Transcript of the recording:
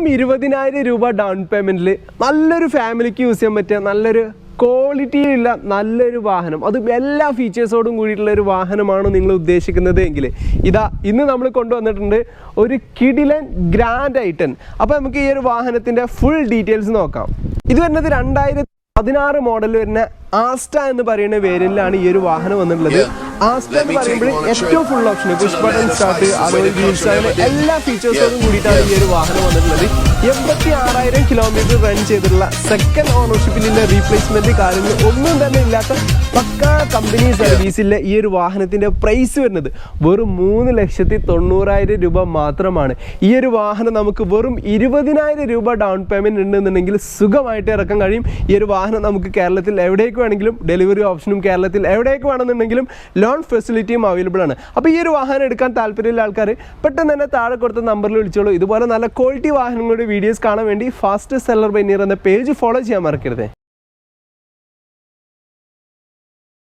വെറും ഇരുപതിനായിരം രൂപ ഡൗൺ പേയ്മെന്റിൽ നല്ലൊരു ഫാമിലിക്ക് യൂസ് ചെയ്യാൻ പറ്റിയ നല്ലൊരു ക്വാളിറ്റിയിലുള്ള നല്ലൊരു വാഹനം. അത് എല്ലാ ഫീച്ചേഴ്സോടും കൂടിയിട്ടുള്ള ഒരു വാഹനമാണ് നിങ്ങൾ ഉദ്ദേശിക്കുന്നത് എങ്കിൽ. ഇതാ ഇന്ന് നമ്മൾ കൊണ്ടുവന്നിട്ടുണ്ട് ഒരു കിഡിലൻ ഗ്രാൻഡ് ഐറ്റൻ അപ്പോൾ നമുക്ക് ഈ ഒരു വാഹനത്തിന്റെ ഫുൾ ഡീറ്റെയിൽസ് നോക്കാം. ഇത് വരുന്നത് രണ്ടായിരത്തി പതിനാറ് മോഡൽ വരുന്ന ആസ്റ്റ എന്ന് പറയുന്ന വേരിലാണ് ഈ ഒരു വാഹനം വന്നിട്ടുള്ളത്. ആസ്റ്റ എന്ന് പറയുമ്പോൾ ഏറ്റവും full option push button start അതുപോലെ വീൽസ് അങ്ങനെ എല്ലാ ഫീച്ചേഴ്സോടും കൂടിയിട്ടാണ് ഈ ഒരു വാഹനം വന്നിട്ടുള്ളത്. എൺപത്തി ആറായിരം കിലോമീറ്റർ റൺ ചെയ്തിട്ടുള്ള സെക്കൻഡ് ഓണർഷിപ്പിലുള്ള റീപ്ലേസ്മെന്റ് കാര്യങ്ങൾ ഒന്നും തന്നെ ഇല്ലാത്ത പക്ക കമ്പനി സർവീസിലെ ഈ ഒരു വാഹനത്തിന്റെ പ്രൈസ് വരുന്നത് വെറും മൂന്ന് ലക്ഷത്തി തൊണ്ണൂറായിരം രൂപ മാത്രമാണ്. ഈ ഒരു വാഹനം നമുക്ക് വെറും ഇരുപതിനായിരം രൂപ ഡൗൺ പേയ്മെന്റ് ഉണ്ടെന്നുണ്ടെങ്കിൽ സുഖമായിട്ട് ഇറക്കാൻ കഴിയും. ഈ ഒരു വാഹനം നമുക്ക് കേരളത്തിൽ എവിടേക്ക് വേണമെങ്കിലും ഡെലിവറി ഓപ്ഷനും കേരളത്തിൽ എവിടേക്ക് വേണമെന്നുണ്ടെങ്കിലും ലോൺ ഫെസിലിറ്റിയും അവൈലബിൾ ആണ്. അപ്പോൾ ഈ ഒരു വാഹനം എടുക്കാൻ താല്പര്യമുള്ള ആൾക്കാർ പെട്ടെന്ന് തന്നെ താഴെ കൊടുത്ത നമ്പറിൽ വിളിച്ചോളൂ. ഇതുപോലെ നല്ല ക്വാളിറ്റി വാഹനങ്ങളുടെ വീഡിയോസ് കാണാൻ വേണ്ടി ഫാസ്റ്റ് സെല്ലർ ബൈ നിയർ എന്ന പേജ് ഫോളോ ചെയ്യാൻ മറക്കരുത്.